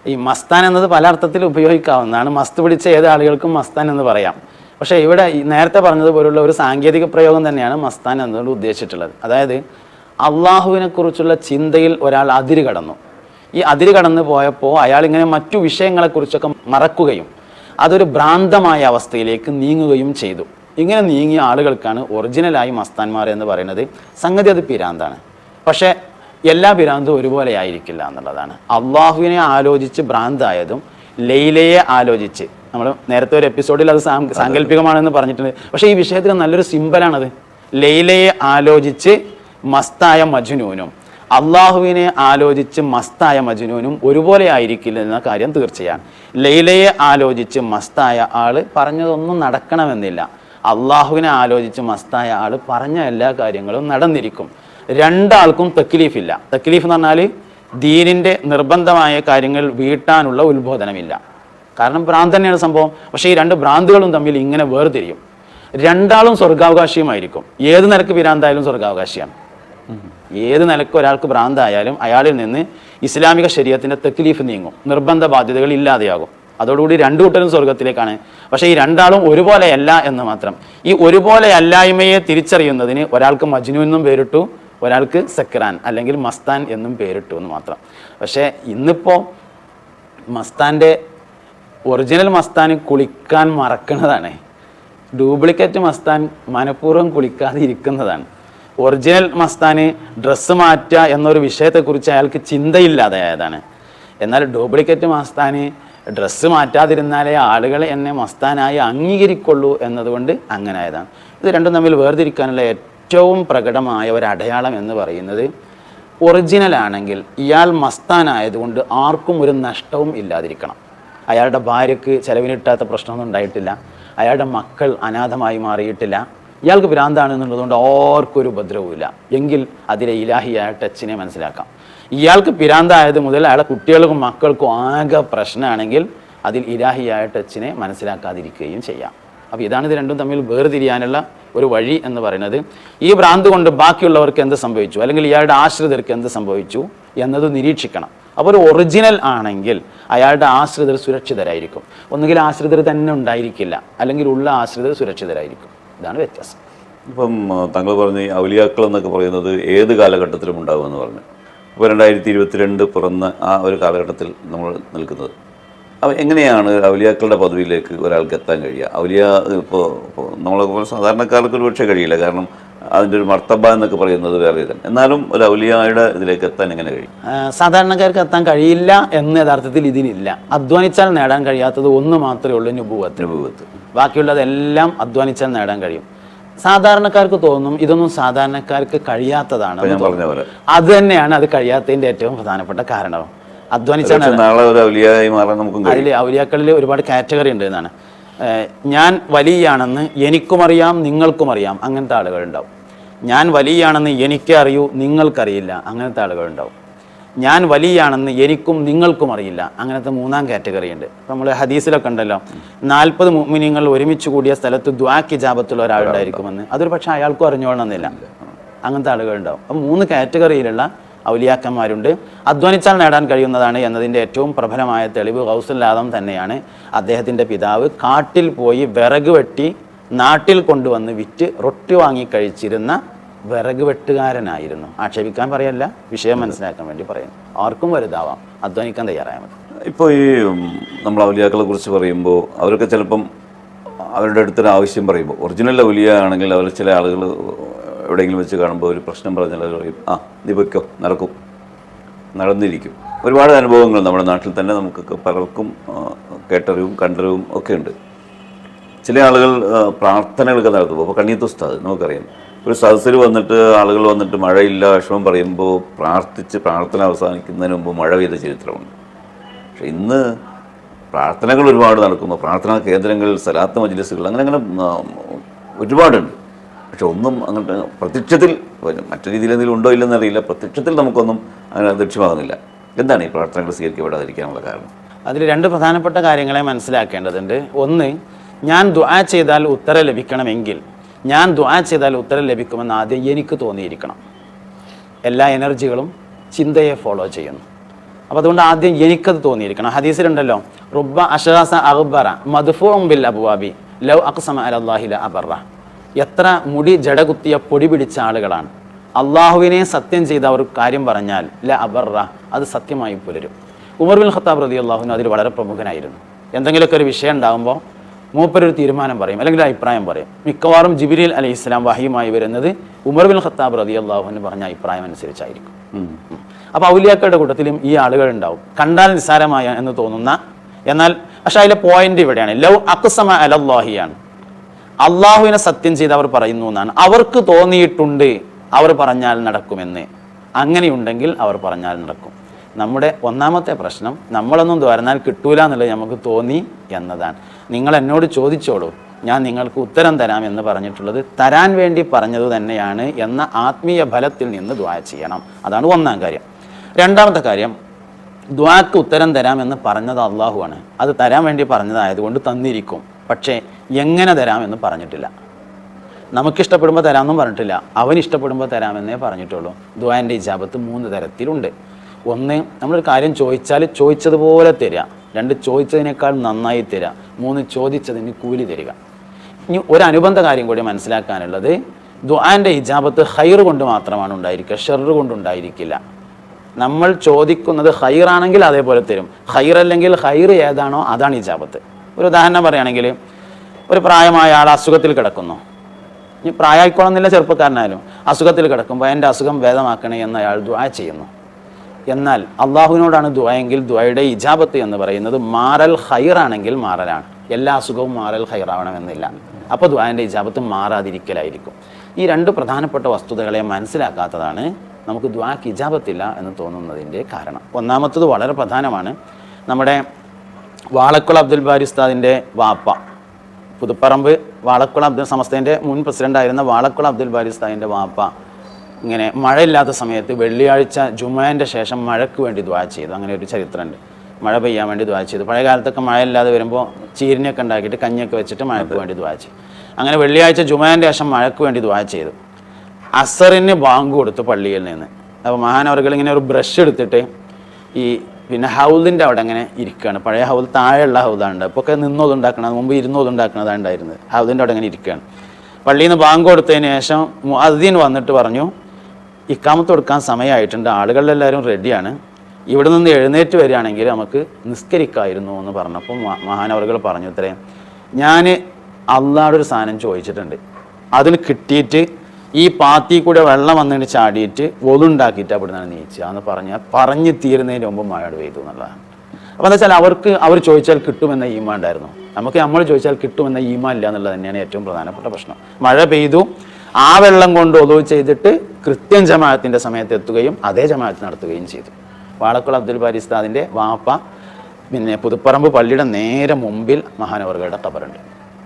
[SPEAKER 2] ഈ മസ്താൻ എന്നത് പല അർത്ഥത്തിൽ ഉപയോഗിക്കാവുന്നതാണ്. മസ്ത് പിടിച്ച ഏത് ആളുകൾക്കും മസ്താൻ എന്ന് പറയാം. പക്ഷേ ഇവിടെ നേരത്തെ പറഞ്ഞതുപോലുള്ള ഒരു സാങ്കേതിക പ്രയോഗം തന്നെയാണ് മസ്താൻ എന്നതുകൊണ്ട് ഉദ്ദേശിച്ചിട്ടുള്ളത്. അതായത് അള്ളാഹുവിനെ കുറിച്ചുള്ള ചിന്തയിൽ ഒരാൾ അതിര് കടന്നു. ഈ അതിര് കടന്നു പോയപ്പോൾ അയാൾ ഇങ്ങനെ മറ്റു വിഷയങ്ങളെക്കുറിച്ചൊക്കെ മറക്കുകയും അതൊരു ഭ്രാന്തമായ അവസ്ഥയിലേക്ക് നീങ്ങുകയും ചെയ്തു. ഇങ്ങനെ നീങ്ങിയ ആളുകൾക്കാണ് ഒറിജിനലായി മസ്താന്മാർ എന്ന് പറയുന്നത്. സംഗതി അത് പിരാന്താണ്. പക്ഷേ എല്ലാ പിരാന്തും ഒരുപോലെ ആയിരിക്കില്ല എന്നുള്ളതാണ്. അള്ളാഹുവിനെ ആലോചിച്ച് ഭ്രാന്തായതും ലൈലയെ ആലോചിച്ച്. നമ്മൾ നേരത്തെ ഒരു എപ്പിസോഡിൽ അത് സാങ്കല്പികമാണെന്ന് പറഞ്ഞിട്ടുണ്ട്. പക്ഷേ ഈ വിഷയത്തിന് നല്ലൊരു സിമ്പലാണത് ലൈലയെ ആലോചിച്ച് മസ്തായ മജുനൂനും അള്ളാഹുവിനെ ആലോചിച്ച് മസ്തായ മജുനൂനും ഒരുപോലെ ആയിരിക്കില്ല എന്ന കാര്യം തീർച്ചയാണ്. ലൈലയെ ആലോചിച്ച് മസ്തായ ആൾ പറഞ്ഞതൊന്നും നടക്കണമെന്നില്ല. അള്ളാഹുവിനെ ആലോചിച്ച് മസ്തായ ആൾ പറഞ്ഞ എല്ലാ കാര്യങ്ങളും നടന്നിരിക്കും. രണ്ടാൾക്കും തക്ലീഫില്ല. തക്ലീഫ് എന്ന് പറഞ്ഞാൽ ദീനിന്റെ നിർബന്ധമായ കാര്യങ്ങൾ വീട്ടാനുള്ള ഉത്ബോധനമില്ല. കാരണം ഭ്രാന്ത് തന്നെയാണ് സംഭവം. പക്ഷേ ഈ രണ്ട് ഭ്രാന്തുകളും തമ്മിൽ ഇങ്ങനെ വേർതിരിയും. രണ്ടാളും സ്വർഗാവകാശിയുമായിരിക്കും. ഏത് നിലയ്ക്ക് ഭ്രാന്തായാലും സ്വർഗാവകാശിയാണ്. ഏത് നിലയ്ക്ക് ഒരാൾക്ക് ഭ്രാന്തായാലും അയാളിൽ നിന്ന് ഇസ്ലാമിക ശരീരത്തിന്റെ തക്ലീഫ് നീങ്ങും. നിർബന്ധ ബാധ്യതകൾ ഇല്ലാതെയാകും. അതോടുകൂടി രണ്ടു കൂട്ടരും സ്വർഗത്തിലേക്കാണ് പക്ഷേ ഈ രണ്ടാളും ഒരുപോലെയല്ല എന്ന് മാത്രം. ഈ ഒരുപോലെ അല്ലായ്മയെ തിരിച്ചറിയുന്നതിന് ഒരാൾക്ക് മജ്നു എന്നും പേരിട്ടു ഒരാൾക്ക് സക്രാൻ അല്ലെങ്കിൽ മസ്താൻ എന്നും പേരിട്ടു എന്ന് മാത്രം. പക്ഷേ ഇന്നിപ്പോൾ മസ്താന്റെ ഒറിജിനൽ മസ്താൻ കുളിക്കാൻ മറക്കുന്നതാണ്. ഡ്യൂപ്ലിക്കേറ്റ് മസ്താൻ മനഃപൂർവം കുളിക്കാതെ ഇരിക്കുന്നതാണ്. ഒറിജിനൽ മസ്താന് ഡ്രസ്സ് മാറ്റുക എന്നൊരു വിഷയത്തെക്കുറിച്ച് അയാൾക്ക് ചിന്തയില്ലാതെ ആയതാണ്. എന്നാൽ ഡ്യൂപ്ലിക്കേറ്റ് മസ്താന് ഡ്രസ്സ് മാറ്റാതിരുന്നാലേ ആളുകൾ എന്നെ മസ്താനായി അംഗീകരിക്കുള്ളൂ എന്നതുകൊണ്ട് അങ്ങനെ ആയതാണ് ഇത് രണ്ടും തമ്മിൽ വേർതിരിക്കാനുള്ള ഏറ്റവും പ്രകടമായ ഒരു അടയാളം എന്ന് പറയുന്നത് ഒറിജിനൽ ആണെങ്കിൽ ഇയാൾ മസ്താനായതുകൊണ്ട് ആർക്കും ഒരു നഷ്ടവും ഇല്ലാതിരിക്കണം. അയാളുടെ ഭാര്യയ്ക്ക് ചിലവിനിട്ടാത്ത പ്രശ്നമൊന്നും ഉണ്ടായിട്ടില്ല. അയാളുടെ മക്കൾ അനാഥമായി മാറിയിട്ടില്ല. ഇയാൾക്ക് ഭ്രാന്താണെന്നുള്ളതുകൊണ്ട് ആർക്കും ഒരു ഉപദ്രവമില്ല എങ്കിൽ അതിലെ ഇലാഹിയായ ടച്ചിനെ മനസ്സിലാക്കാം. ഇയാൾക്ക് പിരാന്തായത് മുതൽ അയാളെ കുട്ടികൾക്കും മക്കൾക്കും ആകെ പ്രശ്നമാണെങ്കിൽ അതിൽ ഇലാഹിയായ ടച്ചിനെ മനസ്സിലാക്കാതിരിക്കുകയും ചെയ്യാം. അപ്പോൾ ഇതാണ് ഇത് രണ്ടും തമ്മിൽ വേർതിരിയാനുള്ള ഒരു വഴി എന്ന് പറയുന്നത്. ഈ ഭ്രാന്ത് കൊണ്ട് ബാക്കിയുള്ളവർക്ക് എന്ത് സംഭവിച്ചു? അല്ലെങ്കിൽ ഇയാളുടെ ആശ്രിതർക്ക് എന്ത് സംഭവിച്ചു? എന്നത് നിരീക്ഷിക്കണം. അപ്പോൾ ഒരു ഒറിജിനൽ ആണെങ്കിൽ അയാളുടെ ആശ്രിതർ സുരക്ഷിതരായിരിക്കും. ഒന്നുകിൽ ആശ്രിതർ തന്നെ ഉണ്ടായിരിക്കില്ല. അല്ലെങ്കിൽ ഉള്ള ആശ്രിതർ സുരക്ഷിതരായിരിക്കും. ഇതാണ് വ്യത്യാസം.
[SPEAKER 1] ഇപ്പം താങ്കൾ പറഞ്ഞ ഔലിയാക്കൾ എന്നൊക്കെ പറയുന്നത് ഏത് കാലഘട്ടത്തിലും ഉണ്ടാകുമെന്ന് പറഞ്ഞു. ഇപ്പോൾ രണ്ടായിരത്തി ഇരുപത്തിരണ്ട് പിറന്ന ആ ഒരു കാലഘട്ടത്തിൽ നമ്മൾ നിൽക്കുന്നത്. അപ്പോൾ എങ്ങനെയാണ് ഔലിയാക്കളുടെ പദവിയിലേക്ക് ഒരാൾക്ക് എത്താൻ കഴിയുക? ഔലിയ ഇപ്പോൾ നമ്മളെ പോലെ സാധാരണക്കാർക്ക് ഒരു പക്ഷേ കഴിയില്ല. കാരണം അതിന്റെ ഒരു മർത്തബ എന്നൊക്കെ പറയുന്നത് വേറെ ഇതാണ്. എന്നാലും ഒരു ഔലിയായുടെ ഇതിലേക്ക് എത്താൻ എങ്ങനെ കഴിയും?
[SPEAKER 2] സാധാരണക്കാർക്ക് എത്താൻ കഴിയില്ല എന്ന് യഥാർത്ഥത്തിൽ ഇതിനില്ല. അധ്വാനിച്ചാൽ നേടാൻ കഴിയാത്തത് ഒന്ന് മാത്രമേ ഉള്ളൂ നുപൂവത്ത്. ബാക്കിയുള്ളതെല്ലാം അധ്വാനിച്ചാൽ നേടാൻ കഴിയും. സാധാരണക്കാർക്ക് തോന്നും ഇതൊന്നും സാധാരണക്കാർക്ക് കഴിയാത്തതാണ് അത് തന്നെയാണ് അത് കഴിയാത്തതിന്റെ ഏറ്റവും പ്രധാനപ്പെട്ട
[SPEAKER 1] കാരണം. അധ്വാനിച്ചാണ്
[SPEAKER 2] അതിൽ ഔലിയാക്കളിൽ ഒരുപാട് കാറ്റഗറി ഉണ്ട് എന്നാണ്. ഞാൻ വലിയാണെന്ന് എനിക്കും അറിയാം നിങ്ങൾക്കും അറിയാം അങ്ങനത്തെ ആളുകളുണ്ടാവും. ഞാൻ വലിയാണെന്ന് എനിക്കറിയൂ നിങ്ങൾക്കറിയില്ല അങ്ങനത്തെ ആളുകളുണ്ടാവും. ഞാൻ വലിയാണെന്ന് എനിക്കും നിങ്ങൾക്കും അറിയില്ല. അങ്ങനത്തെ മൂന്നാം കാറ്റഗറി ഉണ്ട്. നമ്മൾ ഹദീസിലൊക്കെ ഉണ്ടല്ലോ. നാൽപ്പത് മുമിനിങ്ങൾ ഒരുമിച്ച് കൂടിയ സ്ഥലത്ത് ദ്വാക്കി ജാപത്തുള്ള ഒരാളുണ്ടായിരിക്കുമെന്ന് അതൊരു പക്ഷേ അയാൾക്കും അറിഞ്ഞോളണമെന്നില്ല അങ്ങനത്തെ ആളുകളുണ്ടാവും അപ്പം മൂന്ന് കാറ്റഗറിയിലുള്ള ഔലിയാക്കന്മാരുണ്ട്. അധ്വാനിച്ചാൽ നേടാൻ കഴിയുന്നതാണ് എന്നതിന്റെ ഏറ്റവും പ്രബലമായ തെളിവ് ഹൗസുല്ലാദം തന്നെയാണ്. അദ്ദേഹത്തിന്റെ പിതാവ് കാട്ടിൽ പോയി വിറക് വെട്ടി നാട്ടിൽ കൊണ്ടുവന്ന് വിറ്റ് റൊട്ടി വാങ്ങി കഴിച്ചിരുന്ന വിറക് വെട്ടുകാരനായിരുന്നു. ആക്ഷേപിക്കാൻ പറയല്ല വിഷയം മനസ്സിലാക്കാൻ വേണ്ടി പറയുന്നു. ആർക്കും വലുതാവാം. അധ്വാനിക്കാൻ തയ്യാറായാൽ മതി.
[SPEAKER 1] ഇപ്പോൾ ഈ നമ്മൾ ഔലിയാക്കളെ കുറിച്ച് പറയുമ്പോൾ അവരൊക്കെ ചിലപ്പം അവരുടെ അടുത്തൊരു ആവശ്യം പറയുമ്പോൾ ഒറിജിനൽ ഔലിയ ആണെങ്കിൽ അവർ ചില ആളുകൾ എവിടെയെങ്കിലും വെച്ച് കാണുമ്പോൾ ഒരു പ്രശ്നം പറഞ്ഞാൽ അവർ പറയും ആ നീ വയ്ക്കോ നടക്കും. നടന്നിരിക്കും. ഒരുപാട് അനുഭവങ്ങൾ നമ്മുടെ നാട്ടിൽ തന്നെ നമുക്കൊക്കെ പലർക്കും കേട്ടറിവും കണ്ടറിവും ഒക്കെ ഉണ്ട്. ചില ആളുകൾ പ്രാർത്ഥനകളൊക്കെ നടത്തുമ്പോൾ അപ്പോൾ കണ്ണീത്തുസ്താദ് നമുക്കറിയാം. ഒരു സദസ്സിൽ വന്നിട്ട് ആളുകൾ വന്നിട്ട് മഴയില്ല വിഷമം പറയുമ്പോൾ പ്രാർത്ഥിച്ച് പ്രാർത്ഥന അവസാനിക്കുന്നതിന് മുമ്പ് മഴ പെയ്ത ചരിത്രമുണ്ട്. പക്ഷെ ഇന്ന് പ്രാർത്ഥനകൾ ഒരുപാട് നടക്കുന്നു. പ്രാർത്ഥനാ കേന്ദ്രങ്ങൾ സലാത്ത് മജ്ലിസുകൾ അങ്ങനെ അങ്ങനെ ഒരുപാടുണ്ട്. പക്ഷെ ഒന്നും അങ്ങോട്ട് പ്രത്യക്ഷത്തിൽ മറ്റു രീതിയിൽ എന്തെങ്കിലും ഉണ്ടോ ഇല്ലെന്ന് അറിയില്ല. പ്രത്യക്ഷത്തിൽ നമുക്കൊന്നും അങ്ങനെ ദൃശ്യമാകുന്നില്ല. എന്താണ് ഈ പ്രാർത്ഥനകൾ സ്വീകരിക്കപ്പെടാതിരിക്കാനുള്ള കാരണം?
[SPEAKER 2] അതിൽ രണ്ട് പ്രധാനപ്പെട്ട കാര്യങ്ങളെ മനസ്സിലാക്കേണ്ടതുണ്ട്. ഒന്ന് ഞാൻ ദുആ ചെയ്താൽ ഉത്തരം ലഭിക്കണമെങ്കിൽ. ഞാൻ ദുആ ചെയ്താൽ ഉത്തരം ലഭിക്കുമെന്ന് ആദ്യം എനിക്ക് തോന്നിയിരിക്കണം. എല്ലാ എനർജികളും ചിന്തയെ ഫോളോ ചെയ്യുന്നു. അപ്പോൾ അതുകൊണ്ട് ആദ്യം എനിക്കത് തോന്നിയിരിക്കണം. ഹദീസിലുണ്ടല്ലോ റുബ അഷറാസ അഹ്ബറ മധുഫോം ബിൽ അബുവാബി ലൗ അക്സമ അലല്ലാഹില അബറ എത്ര മുടി ജടകുത്തിയ പൊടി പിടിച്ച ആളുകളാണ്. അള്ളാഹുവിനെ സത്യം ചെയ്ത ഒരു കാര്യം പറഞ്ഞാൽ ല അബറ അത് സത്യമായി പുലരും. ഉമർ ബിൻ ഖത്താബ് റതി അള്ളാഹുവിന് അതിൽ വളരെ പ്രമുഖനായിരുന്നു. എന്തെങ്കിലുമൊക്കെ ഒരു വിഷയം ഉണ്ടാകുമ്പോൾ മൂപ്പരൊരു തീരുമാനം പറയും അല്ലെങ്കിൽ അഭിപ്രായം പറയും. മിക്കവാറും ജിബിരിൽ അലി ഇസ്ലാം വഹിയുമായി വരുന്നത് ഉമർ ബിൻ ഖത്താബ് റതി അള്ളാഹുവിന് പറഞ്ഞ അഭിപ്രായം അനുസരിച്ചായിരിക്കും. അപ്പോൾ ഔലിയാക്കളുടെ കൂട്ടത്തിലും ഈ ആളുകൾ ഉണ്ടാവും. കണ്ടാൽ നിസ്സാരമായ എന്ന് തോന്നുന്ന എന്നാൽ പക്ഷെ അതിലെ പോയിന്റ് ഇവിടെയാണ്. ലവ് അക്സമ അലല്ലാഹിയാണ്. അള്ളാഹുവിനെ സത്യം ചെയ്ത് അവർ പറയുന്നു എന്നാണ്. അവർക്ക് തോന്നിയിട്ടുണ്ട് അവർ പറഞ്ഞാൽ നടക്കുമെന്ന്. അങ്ങനെയുണ്ടെങ്കിൽ അവർ പറഞ്ഞാൽ നടക്കും. നമ്മുടെ ഒന്നാമത്തെ പ്രശ്നം നമ്മളൊന്നും തുറന്നാൽ കിട്ടൂല എന്നുള്ളത് നമുക്ക് തോന്നി എന്നതാണ്. നിങ്ങൾ എന്നോട് ചോദിച്ചോളൂ. ഞാൻ നിങ്ങൾക്ക് ഉത്തരം തരാം എന്ന് പറഞ്ഞിട്ടുള്ളത് തരാൻ വേണ്ടി പറഞ്ഞത് തന്നെയാണ് എന്ന ആത്മീയ ഫലത്തിൽ നിന്ന് ദ്വാ ചെയ്യണം. അതാണ് ഒന്നാം കാര്യം. രണ്ടാമത്തെ കാര്യം ദ്വാക്ക് ഉത്തരം തരാമെന്ന് പറഞ്ഞത് അള്ളാഹുവാണ് അത് തരാൻ വേണ്ടി പറഞ്ഞതായതുകൊണ്ട് തന്നിരിക്കും. പക്ഷേ എങ്ങനെ തരാമെന്ന് പറഞ്ഞിട്ടില്ല. നമുക്കിഷ്ടപ്പെടുമ്പോൾ തരാമെന്നും പറഞ്ഞിട്ടില്ല. അവൻ ഇഷ്ടപ്പെടുമ്പോൾ തരാമെന്നേ പറഞ്ഞിട്ടുള്ളൂ. ദ്വാന്റെ ഇജാബത്ത് മൂന്ന് തരത്തിലുണ്ട്. ഒന്ന് നമ്മളൊരു കാര്യം ചോദിച്ചാൽ ചോദിച്ചതുപോലെ തരിക. രണ്ട് ചോദിച്ചതിനേക്കാൾ നന്നായി തരിക മൂന്ന് ചോദിച്ചതിന് കൂലി തരിക. ഇനി ഒരു അനുബന്ധ കാര്യം കൂടി മനസ്സിലാക്കാനുള്ളത് ദുആാന്റെ ഹിജാബത്ത് ഹൈർ കൊണ്ട് മാത്രമാണ് ഉണ്ടായിരിക്കുക കൊണ്ട് ഉണ്ടായിരിക്കില്ല. നമ്മൾ ചോദിക്കുന്നത് ഹൈറാണെങ്കിൽ അതേപോലെ തരും. ഹൈർ അല്ലെങ്കിൽ ഹൈർ ഏതാണോ അതാണ് ഹിജാബത്ത്. ഒരു ഉദാഹരണം പറയുകയാണെങ്കിൽ ഒരു പ്രായമായ ആൾ അസുഖത്തിൽ കിടക്കുന്നു. ഇനി പ്രായമായിക്കോണമെന്നില്ല ചെറുപ്പക്കാരനായാലും. അസുഖത്തിൽ കിടക്കുമ്പോൾ എന്റെ അസുഖം ഭേദമാക്കണേ എന്ന് അയാൾ ദുആ ചെയ്യുന്നു. എന്നാൽ അള്ളാഹുവിനോടാണ് എങ്കിൽ ദ്വയുടെ ഇജാബത്ത് എന്ന് പറയുന്നത് മാറൽ ഹൈറാണെങ്കിൽ മാറലാണ്. എല്ലാ അസുഖവും മാറൽ ഹൈറാവണമെന്നില്ല അപ്പോൾ ദ്വായന്റെ ഇജാബത്ത് മാറാതിരിക്കലായിരിക്കും. ഈ രണ്ട് പ്രധാനപ്പെട്ട വസ്തുതകളെ മനസ്സിലാക്കാത്തതാണ് നമുക്ക് ദ്വാക്ക് ഇജാബത്തില്ല എന്ന് തോന്നുന്നതിന്റെ കാരണം. ഒന്നാമത്തത് വളരെ പ്രധാനമാണ് നമ്മുടെ വാളക്കുള അബ്ദുൽ ബാരി ഉസ്താദിന്റെ വാപ്പ. പുതുപ്പറമ്പ് വാളക്കുള അബ്ദുൽ സമസ്തേന്റെ മുൻ പ്രസിഡന്റായിരുന്ന വാളക്കുള അബ്ദുൽ ബാരി ഉസ്താദിന്റെ വാപ്പ. ഇങ്ങനെ മഴയില്ലാത്ത സമയത്ത് വെള്ളിയാഴ്ച ജുമാന്റെ ശേഷം മഴയ്ക്ക് വേണ്ടി ദ്വാ ചെയ്തു. അങ്ങനെ ഒരു ചരിത്രമുണ്ട്. മഴ പെയ്യാൻ വേണ്ടി ദ്വാ ചെയ്തു. പഴയ കാലത്തൊക്കെ മഴയില്ലാതെ വരുമ്പോൾ ചീരിനൊക്കെ ഉണ്ടാക്കിയിട്ട് കഞ്ഞിയൊക്കെ വെച്ചിട്ട് മഴയ്ക്ക് വേണ്ടി ദ്വാ ചെയ്തു. അങ്ങനെ വെള്ളിയാഴ്ച ജുമാന്റെ ശേഷം മഴയ്ക്ക് വേണ്ടി ദ്വാ ചെയ്തു. അസറിന് ബാങ്ക് കൊടുത്തു പള്ളിയിൽ നിന്ന്. അപ്പോൾ മഹാനവർകൾ ഇങ്ങനെ ഒരു ബ്രഷ് എടുത്തിട്ട് ഈ പിന്നെ ഹൗലിന്റെ അവിടെ അങ്ങനെ ഇരിക്കുകയാണ്. പഴയ ഹൗൽ താഴെയുള്ള ഹൗലാണ്. ഇപ്പോൾ ഒക്കെ നിന്നോതുണ്ടാക്കണത് മുമ്പ് ഇരുന്നോത് ഉണ്ടാക്കണതാണ് ഉണ്ടായിരുന്നത്. ഹൗലിന്റെ അവിടെ അങ്ങനെ ഇരിക്കുകയാണ്. പള്ളിയിൽ നിന്ന് ബാങ്ക് കൊടുത്തതിന് ശേഷം മുഅദ്ദീൻ വന്നിട്ട് പറഞ്ഞു ഇക്കാമത്ത് കൊടുക്കാൻ സമയമായിട്ടുണ്ട്. ആളുകളെല്ലാവരും റെഡിയാണ് ഇവിടെ നിന്ന് എഴുന്നേറ്റ് വരികയാണെങ്കിൽ നമുക്ക് നിസ്കരിക്കായിരുന്നു എന്ന് പറഞ്ഞപ്പോൾ മഹാനവറുകൾ പറഞ്ഞു ഇത്രയും ഞാൻ അള്ളാടെ ഒരു സാധനം ചോദിച്ചിട്ടുണ്ട്. അതിന് കിട്ടിയിട്ട് ഈ പാത്തി കൂടെ വെള്ളം വന്നിട്ട് ചാടിയിട്ട് ഒതുണ്ടാക്കിയിട്ട് അവിടെ നിന്നാണ് നീച്ചുക എന്ന് പറഞ്ഞാൽ പറഞ്ഞ് തീരുന്നതിന് മുമ്പ് മഴ പെയ്തു എന്നുള്ളതാണ്. അപ്പോൾ എന്താ വെച്ചാൽ അവർക്ക് അവർ ചോദിച്ചാൽ കിട്ടുമെന്ന ഈമ ഉണ്ടായിരുന്നു. നമുക്ക് നമ്മൾ ചോദിച്ചാൽ കിട്ടുമെന്ന ഈമ ഇല്ല എന്നുള്ളത് തന്നെയാണ് ഏറ്റവും പ്രധാനപ്പെട്ട പ്രശ്നം. മഴ പെയ്തു ആ വെള്ളം കൊണ്ട് ഒതുവ് ചെയ്തിട്ട് കൃത്യം ജമാഅത്തിന്റെ സമയത്ത് എത്തുകയും അതേ ജമാഅത്ത് നടത്തുകയും ചെയ്തു. വാളക്കുളം അബ്ദുൽ ബാരിസ്താദിന്റെ വാപ്പ പിന്നെ പുതുപ്പറമ്പ് പള്ളിയുടെ നേരെ മുമ്പിൽ മഹാനവർഗയുടെ കബറുണ്ട്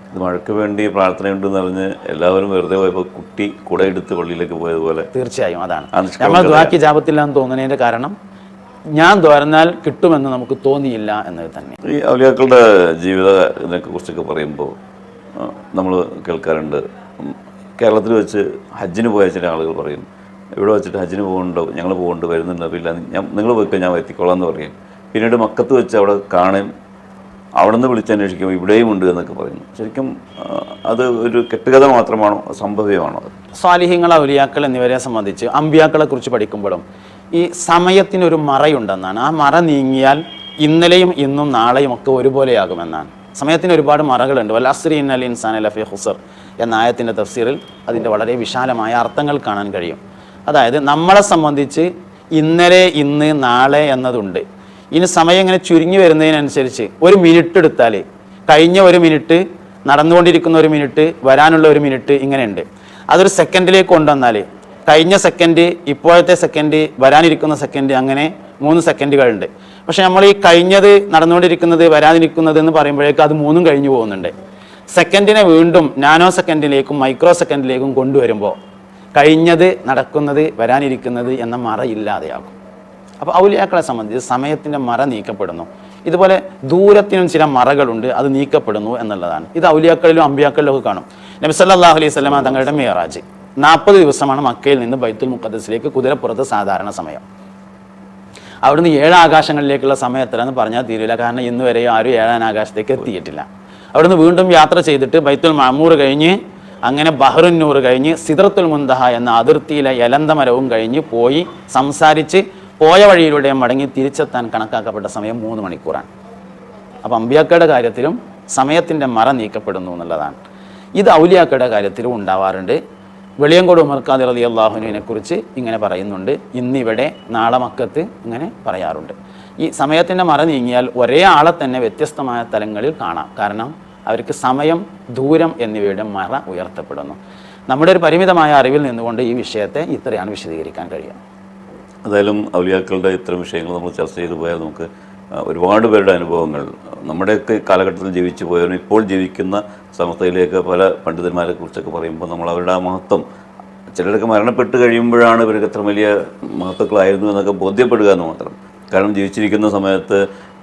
[SPEAKER 1] ഇത് മഴയ്ക്ക് വേണ്ടി പ്രാർത്ഥനയുണ്ടെന്ന് പറഞ്ഞ് എല്ലാവരും വെറുതെ പോയപ്പോൾ കുട്ടി കുട എടുത്ത് പള്ളിയിലേക്ക് പോയതുപോലെ
[SPEAKER 2] തീർച്ചയായും അതാണ്. നമ്മൾ ദ്വാക്കി ജാപത്തില്ല എന്ന് തോന്നുന്നതിന്റെ കാരണം ഞാൻ തുറന്നാൽ കിട്ടുമെന്ന് നമുക്ക് തോന്നിയില്ല എന്നത് തന്നെ.
[SPEAKER 1] ഈ ഔലിയാക്കളുടെ ജീവിതത്തിനെ കുറിച്ചൊക്കെ പറയുമ്പോൾ നമ്മൾ കേൾക്കാറുണ്ട് കേരളത്തിൽ വെച്ച് ഹജ്ജിന് പോയ ചില ആളുകൾ പറയും ഇവിടെ വെച്ചിട്ട് ഹജ്ജിന് പോകുന്നുണ്ടോ ഞങ്ങൾ പോകുന്നുണ്ട് വരുന്നുണ്ട് ഇല്ല ഞാൻ നിങ്ങൾ പോയിക്കോ ഞാൻ എത്തിക്കോളാം എന്ന് പറയും. പിന്നീട് മക്കത്ത് വെച്ച് അവിടെ കാണും അവിടെ നിന്ന് വിളിച്ചന്വേഷിക്കും ഇവിടെയും ഉണ്ട് എന്നൊക്കെ പറയുന്നു. ശരിക്കും അത് ഒരു കെട്ടുകഥ മാത്രമാണോ? സംഭവ്യമാണോ അത്?
[SPEAKER 2] സ്വാലിഹ്യങ്ങൾ ഔലിയാക്കൾ എന്നിവരെ സംബന്ധിച്ച് അമ്പിയാക്കളെ കുറിച്ച് പഠിക്കുമ്പോഴും ഈ സമയത്തിനൊരു മറയുണ്ടെന്നാണ്. ആ മറ നീങ്ങിയാൽ ഇന്നലെയും ഇന്നും നാളെയും ഒക്കെ ഒരുപോലെയാകുമെന്നാണ്. സമയത്തിന് ഒരുപാട് മറകളുണ്ട്. വല്ലാസ്രീൻ ഇന്നൽ ഇൻസാൻ ലഫി ഹുസർ എന്ന ആയത്തിന്റെ തഫ്സീറിൽ അതിന്റെ വളരെ വിശാലമായ അർത്ഥങ്ങൾ കാണാൻ കഴിയും. അതായത് നമ്മളെ സംബന്ധിച്ച് ഇന്നലെ ഇന്ന് നാളെ എന്നതുണ്ട്. ഇനി സമയം ഇങ്ങനെ ചുരുങ്ങി വരുന്നതിനനുസരിച്ച് ഒരു മിനിറ്റ് എടുത്താൽ കഴിഞ്ഞ ഒരു മിനിറ്റ് നടന്നുകൊണ്ടിരിക്കുന്ന ഒരു മിനിറ്റ് വരാനുള്ള ഒരു മിനിറ്റ് ഇങ്ങനെയുണ്ട്. അതൊരു സെക്കൻഡിലേക്ക് കൊണ്ടുവന്നാൽ കഴിഞ്ഞ സെക്കൻഡ് ഇപ്പോഴത്തെ സെക്കൻഡ് വരാനിരിക്കുന്ന സെക്കൻഡ് അങ്ങനെ മൂന്ന് സെക്കൻഡുകളുണ്ട്. പക്ഷെ നമ്മൾ ഈ കഴിഞ്ഞത് നടന്നുകൊണ്ടിരിക്കുന്നത് വരാതിരിക്കുന്നത് എന്ന് പറയുമ്പോഴേക്കും അത് മൂന്നും കഴിഞ്ഞു പോകുന്നുണ്ട്. സെക്കൻഡിനെ വീണ്ടും നാനോ സെക്കൻഡിലേക്കും മൈക്രോ സെക്കൻഡിലേക്കും കൊണ്ടുവരുമ്പോൾ കഴിഞ്ഞത് നടക്കുന്നത് വരാനിരിക്കുന്നത് എന്ന മറ ഇല്ലാതെയാകും. അപ്പോൾ ഔലിയാക്കളെ സംബന്ധിച്ച് സമയത്തിന്റെ മറ നീക്കപ്പെടുന്നു. ഇതുപോലെ ദൂരത്തിനും ചില മറകളുണ്ട് അത് നീക്കപ്പെടുന്നു എന്നുള്ളതാണ്. ഇത് ഔലിയാക്കളിലും അമ്പിയാക്കളിലും ഒക്കെ കാണും. നബി സല്ലല്ലാഹു അലൈഹി സ്വലമ തങ്ങളുടെ മേറാജ് നാൽപ്പത് ദിവസമാണ് മക്കയിൽ നിന്ന് ബൈത്തുൽ മുഖദ്സിലേക്ക് കുതിരപ്പുറത്ത് സാധാരണ സമയം. അവിടുന്ന് ഏഴാകാശങ്ങളിലേക്കുള്ള സമയം എത്രയെന്ന് പറഞ്ഞാൽ തീരില്ല കാരണം ഇന്ന് വരെയും ആരും ഏഴാം ആകാശത്തേക്ക് എത്തിയിട്ടില്ല. അവിടുന്ന് വീണ്ടും യാത്ര ചെയ്തിട്ട് ബൈത്തുൽ മാമൂർ കഴിഞ്ഞ് അങ്ങനെ ബഹ്റുന്നൂർ കഴിഞ്ഞ് സിദ്രത്തുൽ മുന്തഹ എന്ന അതിർത്തിയിലെ എലന്തമരവും കഴിഞ്ഞ് പോയി സംസാരിച്ച് പോയ വഴിയിലൂടെ മടങ്ങി തിരിച്ചെത്താൻ കണക്കാക്കപ്പെട്ട സമയം മൂന്ന് മണിക്കൂറാണ്. അപ്പം അമ്പിയാക്കയുടെ കാര്യത്തിലും സമയത്തിന്റെ മറ നീക്കപ്പെടുന്നു എന്നുള്ളതാണ്. ഇത് ഔലിയാക്കയുടെ കാര്യത്തിലും ഉണ്ടാവാറുണ്ട്. വെളിയങ്കോട് ഉമർക്കാദി റലി അള്ളാഹുവിനെ കുറിച്ച് ഇങ്ങനെ പറയുന്നുണ്ട്. ഇന്നിവിടെ നാളെ മക്കത്ത് ഇങ്ങനെ പറയാറുണ്ട്. ഈ സമയത്തിന്റെ മറ നീങ്ങിയാൽ ഒരേ ആളെ തന്നെ വ്യത്യസ്തമായ തലങ്ങളിൽ കാണാം. കാരണം അവർക്ക് സമയം ദൂരം എന്നിവയുടെ മറ ഉയർത്തപ്പെടുന്നു. നമ്മുടെ ഒരു പരിമിതമായ അറിവിൽ നിന്നുകൊണ്ട് ഈ വിഷയത്തെ ഇത്രയാണ് വിശദീകരിക്കാൻ കഴിയുക.
[SPEAKER 1] എന്തായാലും ഔലിയാക്കളുടെ ഇത്തരം വിഷയങ്ങൾ നമ്മൾ ചർച്ച ചെയ്തു പോയാൽ നമുക്ക് ഒരുപാട് പേരുടെ അനുഭവങ്ങൾ നമ്മുടെയൊക്കെ കാലഘട്ടത്തിൽ ജീവിച്ചു പോയവരും ഇപ്പോൾ ജീവിക്കുന്ന സമസ്തയിലേക്ക് പല പണ്ഡിതന്മാരെ കുറിച്ചൊക്കെ പറയുമ്പോൾ നമ്മൾ അവരുടെ ആ മഹത്വം ചിലരൊക്കെ മരണപ്പെട്ട് കഴിയുമ്പോഴാണ് ഇവർക്ക് എത്ര വലിയ മഹത്വക്കളായിരുന്നു എന്നൊക്കെ ബോധ്യപ്പെടുക എന്ന് മാത്രം. കാരണം ജീവിച്ചിരിക്കുന്ന സമയത്ത്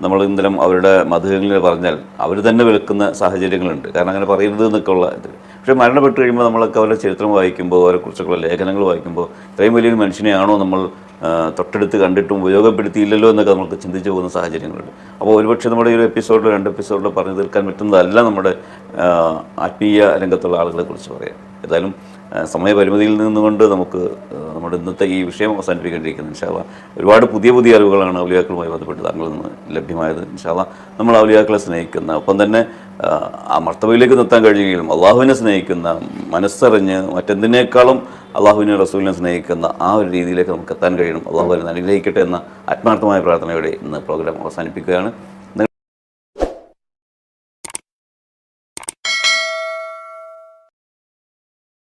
[SPEAKER 1] നമ്മൾ ഇന്നലെ അവരുടെ മധുരങ്ങളിൽ പറഞ്ഞാൽ അവർ തന്നെ വിൽക്കുന്ന സാഹചര്യങ്ങളുണ്ട്. കാരണം അങ്ങനെ പറയരുത് എന്നൊക്കെ ഉള്ള ഇത്. പക്ഷേ മരണപ്പെട്ട് കഴിയുമ്പോൾ നമ്മളൊക്കെ അവരുടെ ചരിത്രം വായിക്കുമ്പോൾ അവരെക്കുറിച്ചൊക്കെയുള്ള ലേഖനങ്ങൾ വായിക്കുമ്പോൾ ഇത്രയും വലിയൊരു മനുഷ്യനെയാണോ നമ്മൾ തൊട്ടടുത്ത് കണ്ടിട്ടും ഉപയോഗപ്പെടുത്തിയില്ലല്ലോ എന്നൊക്കെ നമുക്ക് ചിന്തിച്ചു പോകുന്ന സാഹചര്യങ്ങളുണ്ട്. അപ്പോൾ ഒരുപക്ഷെ നമ്മുടെ ഈ ഒരു എപ്പിസോഡിലോ രണ്ട് എപ്പിസോഡിലോ പറഞ്ഞു തീർക്കാൻ പറ്റുന്നതല്ല നമ്മുടെ ആത്മീയ രംഗത്തുള്ള ആളുകളെ കുറിച്ച് പറയാം ഏതായാലും സമയപരിമിതിയിൽ നിന്നുകൊണ്ട് നമുക്ക് നമ്മുടെ ഇന്നത്തെ ഈ വിഷയം അവസാനിപ്പിക്കേണ്ടിയിരിക്കുന്നു. ഇൻഷാല്ല ഒരുപാട് പുതിയ പുതിയ അറിവുകളാണ് ഔലിയാക്കളുമായി ബന്ധപ്പെട്ട് താങ്കളിൽ നിന്ന് ലഭ്യമായത്. ഇൻഷാല്ല നമ്മൾ ഔലിയാക്കളെ സ്നേഹിക്കുന്ന ഒപ്പം തന്നെ ആ, മർത്തവയിലേക്ക് നിർത്താൻ കഴിയുകയും അള്ളാഹുവിനെ സ്നേഹിക്കുന്ന മനസ്സറിഞ്ഞ് മറ്റെന്തിനേക്കാളും അള്ളാഹുവിനെ റസൂലിനെ സ്നേഹിക്കുന്ന ആ ഒരു രീതിയിലേക്ക് നമുക്ക് എത്താൻ കഴിയണം. അള്ളാഹു അതിനെ അനുഗ്രഹിക്കട്ടെ എന്ന ആത്മാർത്ഥമായ പ്രാർത്ഥനയോടെ ഇന്ന് പ്രോഗ്രാം അവസാനിപ്പിക്കുകയാണ്.